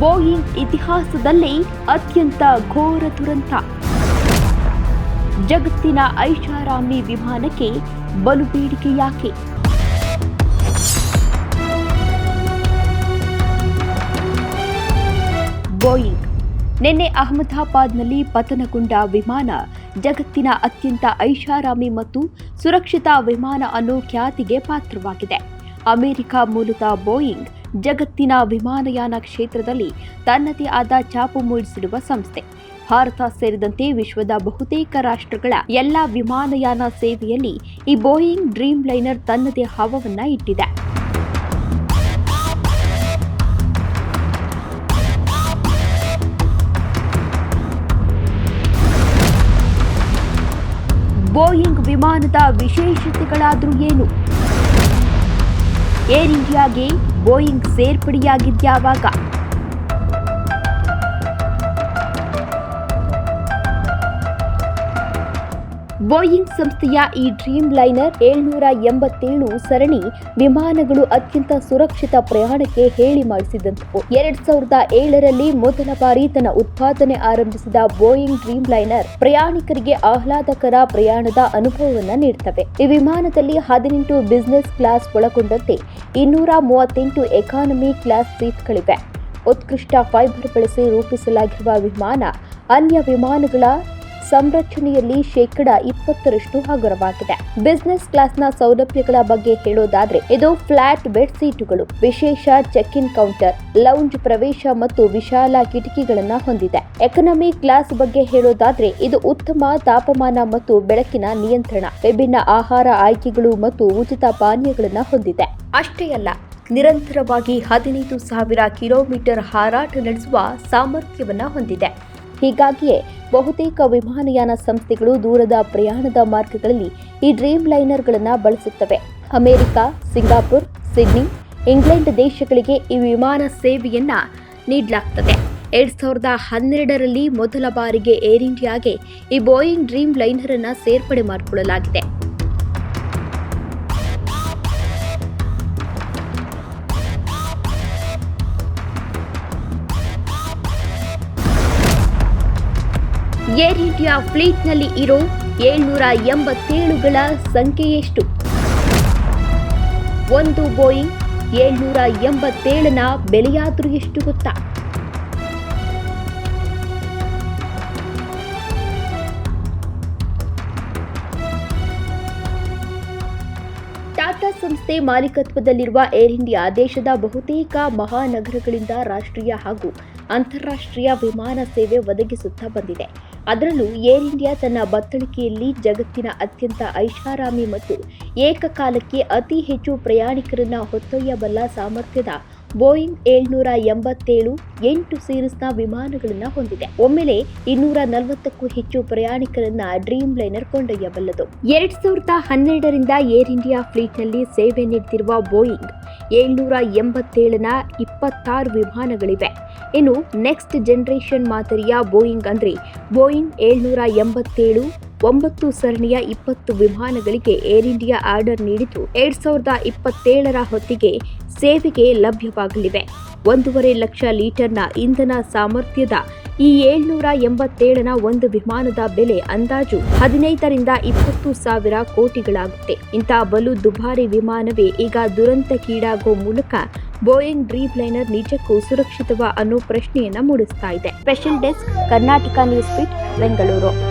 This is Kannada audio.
ಬೋಯಿಂಗ್ ಇತಿಹಾಸದಲ್ಲಿ ಅತ್ಯಂತ ಘೋರ ದುರಂತ. ಜಗತ್ತಿನ ಐಷಾರಾಮಿ ವಿಮಾನಕ್ಕೆ ಬಲು ಬೇಡಿಕೆ ಬೋಯಿಂಗ್. ನಿನ್ನೆ ಅಹಮದಾಬಾದ್ನಲ್ಲಿ ಪತನಗೊಂಡ ವಿಮಾನ ಜಗತ್ತಿನ ಅತ್ಯಂತ ಐಷಾರಾಮಿ ಮತ್ತು ಸುರಕ್ಷಿತ ವಿಮಾನ ಅನ್ನೋ ಖ್ಯಾತಿಗೆ ಪಾತ್ರವಾಗಿದೆ. ಅಮೆರಿಕ ಮೂಲದ ಬೋಯಿಂಗ್ ಜಗತ್ತಿನ ವಿಮಾನಯಾನ ಕ್ಷೇತ್ರದಲ್ಲಿ ತನ್ನದೇ ಆದ ಛಾಪು ಮೂಡಿಸಿರುವ ಸಂಸ್ಥೆ. ಭಾರತ ಸೇರಿದಂತೆ ವಿಶ್ವದ ಬಹುತೇಕ ರಾಷ್ಟ್ರಗಳ ಎಲ್ಲ ವಿಮಾನಯಾನ ಸೇವೆಯಲ್ಲಿ ಈ ಬೋಯಿಂಗ್ ಡ್ರೀಮ್ ಲೈನರ್ ತನ್ನದೇ ಹಾವವನ್ನು ಇಟ್ಟಿದೆ. ಬೋಯಿಂಗ್ ವಿಮಾನದ ವಿಶೇಷತೆಗಳಾದರೂ ಏನು? ಏರ್ ಇಂಡಿಯಾಗೆ ಬೋಯಿಂಗ್ ಸೇರ್ಪಡೆಯಾಗಿದ್ಯಾವಾಗ? ಬೋಯಿಂಗ್ ಸಂಸ್ಥೆಯ ಈ ಡ್ರೀಮ್ ಲೈನರ್ ಏಳ್ನೂರ ಎಂಬತ್ತೇಳು ಸರಣಿ ವಿಮಾನಗಳು ಅತ್ಯಂತ ಸುರಕ್ಷಿತ ಪ್ರಯಾಣಕ್ಕೆ ಹೇಳಿ ಮಾಡಿಸಿದಂತವು ಎರಡ್ ಸಾವಿರದ ಏಳರಲ್ಲಿ ಮೊದಲ ಬಾರಿ ತನ್ನ ಉತ್ಪಾದನೆ ಆರಂಭಿಸಿದ ಬೋಯಿಂಗ್ ಡ್ರೀಮ್ ಲೈನರ್ ಪ್ರಯಾಣಿಕರಿಗೆ ಆಹ್ಲಾದಕರ ಪ್ರಯಾಣದ ಅನುಭವವನ್ನು ನೀಡುತ್ತವೆ ಈ ವಿಮಾನದಲ್ಲಿ ಹದಿನೆಂಟು ಬಿಸಿನೆಸ್ ಕ್ಲಾಸ್ ಒಳಗೊಂಡಂತೆ ಇನ್ನೂರ ಮೂವತ್ತೆಂಟು ಎಕಾನಮಿ ಕ್ಲಾಸ್ ಸೀಟ್ಗಳಿವೆ ಉತ್ಕೃಷ್ಟ ಫೈಬರ್ ಬಳಸಿ ರೂಪಿಸಲಾಗಿರುವ ವಿಮಾನ ಅನ್ಯ ವಿಮಾನಗಳ ಸಂರಚನೆಯಲ್ಲಿ ಶೇಕಡ ಇಪ್ಪತ್ತರಷ್ಟು ಹಗುರವಾಗಿದೆ. ಬಿಸಿನೆಸ್ ಕ್ಲಾಸ್ನ ಸೌಲಭ್ಯಗಳ ಬಗ್ಗೆ ಹೇಳೋದಾದ್ರೆ, ಇದು ಫ್ಲಾಟ್ ಬೆಡ್ ಸೀಟುಗಳು, ವಿಶೇಷ ಚೆಕ್ ಇನ್ ಕೌಂಟರ್, ಲೌಂಜ್ ಪ್ರವೇಶ ಮತ್ತು ವಿಶಾಲ ಕಿಟಕಿಗಳನ್ನ ಹೊಂದಿದೆ. ಎಕನಾಮಿ ಕ್ಲಾಸ್ ಬಗ್ಗೆ ಹೇಳೋದಾದ್ರೆ, ಇದು ಉತ್ತಮ ತಾಪಮಾನ ಮತ್ತು ಬೆಳಕಿನ ನಿಯಂತ್ರಣ, ವಿಭಿನ್ನ ಆಹಾರ ಆಯ್ಕೆಗಳು ಮತ್ತು ಉಚಿತ ಪಾನೀಯಗಳನ್ನ ಹೊಂದಿದೆ. ಅಷ್ಟೇ ಅಲ್ಲ, ನಿರಂತರವಾಗಿ ಹದಿನೈದು ಸಾವಿರ ಕಿಲೋಮೀಟರ್ ಹಾರಾಟ ನಡೆಸುವ ಸಾಮರ್ಥ್ಯವನ್ನ ಹೊಂದಿದೆ. ಹೀಗಾಗಿಯೇ ಬಹುತೇಕ ವಿಮಾನಯಾನ ಸಂಸ್ಥೆಗಳು ದೂರದ ಪ್ರಯಾಣದ ಮಾರ್ಗಗಳಲ್ಲಿ ಈ ಡ್ರೀಮ್ ಲೈನರ್ಗಳನ್ನು ಬಳಸುತ್ತವೆ. ಅಮೆರಿಕ, ಸಿಂಗಾಪುರ್, ಸಿಡ್ನಿ, ಇಂಗ್ಲೆಂಡ್ ದೇಶಗಳಿಗೆ ಈ ವಿಮಾನ ಸೇವೆಯನ್ನು ನೀಡಲಾಗ್ತದೆ. ಎರಡ್ ಸಾವಿರದ ಹನ್ನೆರಡರಲ್ಲಿ ಮೊದಲ ಬಾರಿಗೆ ಏರ್ ಇಂಡಿಯಾಗೆ ಈ ಬೋಯಿಂಗ್ ಡ್ರೀಮ್ ಲೈನರ್ ಅನ್ನ ಸೇರ್ಪಡೆ ಮಾಡಿಕೊಳ್ಳಲಾಗಿದೆ. ಏರ್ ಇಂಡಿಯಾ ಫ್ಲೀಟ್ನಲ್ಲಿ ಇರೋ ಏಳ್ನೂರ ಎಂಬತ್ತೇಳುಗಳ ಸಂಖ್ಯೆ ಎಷ್ಟು ಒಂದು ಬೋಯಿಂಗ್ ಏಳ್ನೂರ ಎಂಬತ್ತೇಳನ ಬೆಲೆಯಾದರೂ ಎಷ್ಟು ಗೊತ್ತಾ? ಟಾಟಾ ಸಂಸ್ಥೆ ಮಾಲೀಕತ್ವದಲ್ಲಿರುವ ಏರ್ ಇಂಡಿಯಾ ದೇಶದ ಬಹುತೇಕ ಮಹಾನಗರಗಳಿಂದ ರಾಷ್ಟ್ರೀಯ ಹಾಗೂ ಅಂತಾರಾಷ್ಟ್ರೀಯ ವಿಮಾನ ಸೇವೆ ಒದಗಿಸುತ್ತಾ ಬಂದಿದೆ. ಅದರಲ್ಲೂ ಏರ್ ಇಂಡಿಯಾ ತನ್ನ ಬತ್ತಳಿಕೆಯಲ್ಲಿ ಜಗತ್ತಿನ ಅತ್ಯಂತ ಐಷಾರಾಮಿ ಮತ್ತು ಏಕಕಾಲಕ್ಕೆ ಅತಿ ಹೆಚ್ಚು ಪ್ರಯಾಣಿಕರನ್ನ ಹೊತ್ತೊಯ್ಯಬಲ್ಲ ಸಾಮರ್ಥ್ಯದ ಬೋಯಿಂಗ್ ಏಳ್ನೂರ ಎಂಬತ್ತೇಳು ಎಂಟು ಸೀರೀಸ್ನ ವಿಮಾನಗಳನ್ನು ಹೊಂದಿದೆ. ಒಮ್ಮೆಲೆ ಇನ್ನೂರ ನಲವತ್ತಕ್ಕೂ ಹೆಚ್ಚು ಪ್ರಯಾಣಿಕರನ್ನ ಡ್ರೀಮ್ ಲೈನರ್ ಕೊಂಡೊಯ್ಯಬಲ್ಲದು. ಎರಡ್ ಸಾವಿರದ ಹನ್ನೆರಡರಿಂದ ಏರ್ ಇಂಡಿಯಾ ಫ್ಲೀಟ್ನಲ್ಲಿ ಸೇವೆ ನೀಡುತ್ತಿರುವ ಬೋಯಿಂಗ್ ಏಳ್ನೂರ ಎಂಬತ್ತೇಳನ ಇಪ್ಪತ್ತಾರು ವಿಮಾನಗಳಿವೆ. ಇನ್ನು ನೆಕ್ಸ್ಟ್ ಜನರೇಷನ್ ಮಾದರಿಯ ಬೋಯಿಂಗ್ ಅಂದ್ರೆ ಬೋಯಿಂಗ್ ಏಳ್ನೂರ ಎಂಬತ್ತೇಳು ಒಂಬತ್ತು ಸರಣಿಯ ಇಪ್ಪತ್ತು ವಿಮಾನಗಳಿಗೆ ಏರ್ ಇಂಡಿಯಾ ಆರ್ಡರ್ ನೀಡಿದ್ದು ಎರಡ್ ಸಾವಿರದ ಇಪ್ಪತ್ತೇಳರ ಹೊತ್ತಿಗೆ ಸೇವೆಗೆ ಲಭ್ಯವಾಗಲಿವೆ. ಒಂದೂವರೆ ಲಕ್ಷ ಲೀಟರ್ನ ಇಂಧನ ಸಾಮರ್ಥ್ಯದ ಈ ಏಳ್ನೂರ ಎಂಬತ್ತೇಳನ ಒಂದು ವಿಮಾನದ ಬೆಲೆ ಅಂದಾಜು ಹದಿನೈದರಿಂದ ಇಪ್ಪತ್ತು ಸಾವಿರ ಕೋಟಿಗಳಾಗುತ್ತೆ. ಇಂಥ ಬಲು ದುಬಾರಿ ವಿಮಾನವೇ ಈಗ ದುರಂತಕ್ಕೀಡಾಗೋ ಮೂಲಕ ಬೋಯಿಂಗ್ ಡ್ರೀಮ್ ಲೈನರ್ ನಿಜಕ್ಕೂ ಸುರಕ್ಷಿತವ ಅನ್ನೋ ಪ್ರಶ್ನೆಯನ್ನ ಮೂಡಿಸ್ತಾ ಇದೆ. ಸ್ಪೆಷಲ್ ಡೆಸ್ಕ್ ಕರ್ನಾಟಕ ನ್ಯೂಸ್ ಫಿಟ್ ಬೆಂಗಳೂರು.